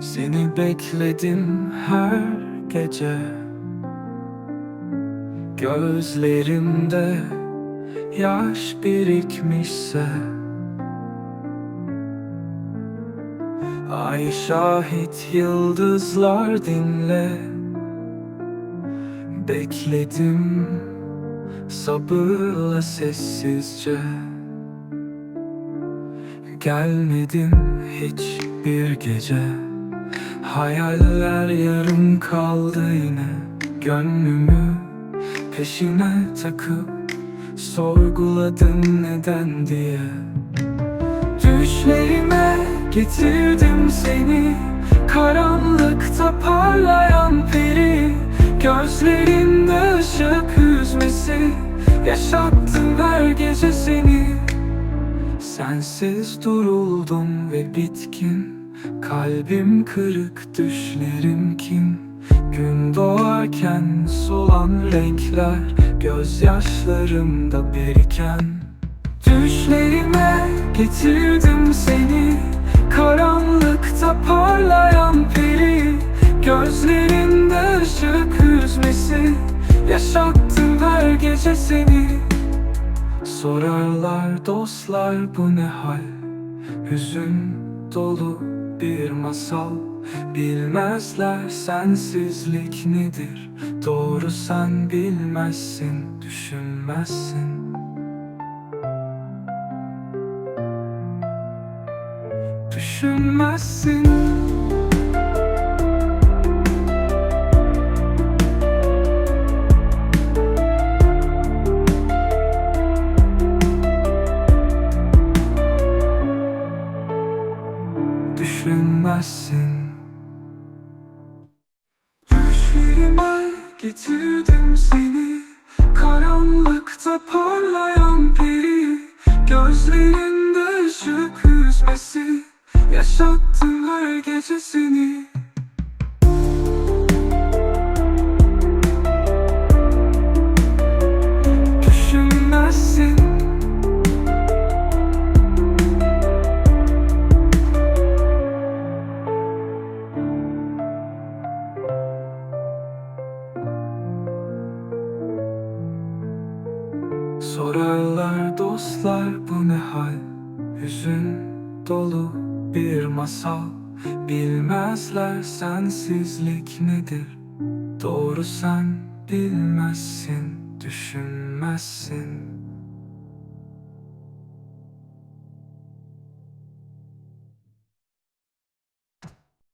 Seni bekledim her gece. Gözlerimde yaş birikmişse. Ay şahit yıldızlar dinle. Bekledim sabırla sessizce. Gelmedin hiçbir gece Hayaller yarım kaldı yine. Gönlümü peşine takıp Sorguladın neden diye. Düşlerime getirdim seni. Karanlıkta parlayan peri. Gözlerinde ışık hüzmesi. Yaşattım her gece seni. Sensiz duruldum ve bitkin Kalbim kırık düşlerim kin. Gün doğarken solan renkler Gözyaşlarımda biriken. Düşlerime getirdim seni. Karanlıkta parlayan peri. Gözlerinde ışık hüzmesi. Yaşattım her gece seni. Sorarlar dostlar bu ne hal? Hüzün dolu bir masal. Bilmezler sensizlik nedir? Doğru sen bilmezsin, düşünmezsin. Düşünmezsin Düşünmezsin Düşlerime getirdim seni. Karanlıkta parlayan peri. Gözlerinde ışık hüzmesi Yaşattım her gece seni Sorarlar dostlar bu ne hal? Hüzün dolu bir masal. Bilmezler sensizlik nedir? Doğru sen bilmezsin Düşünmezsin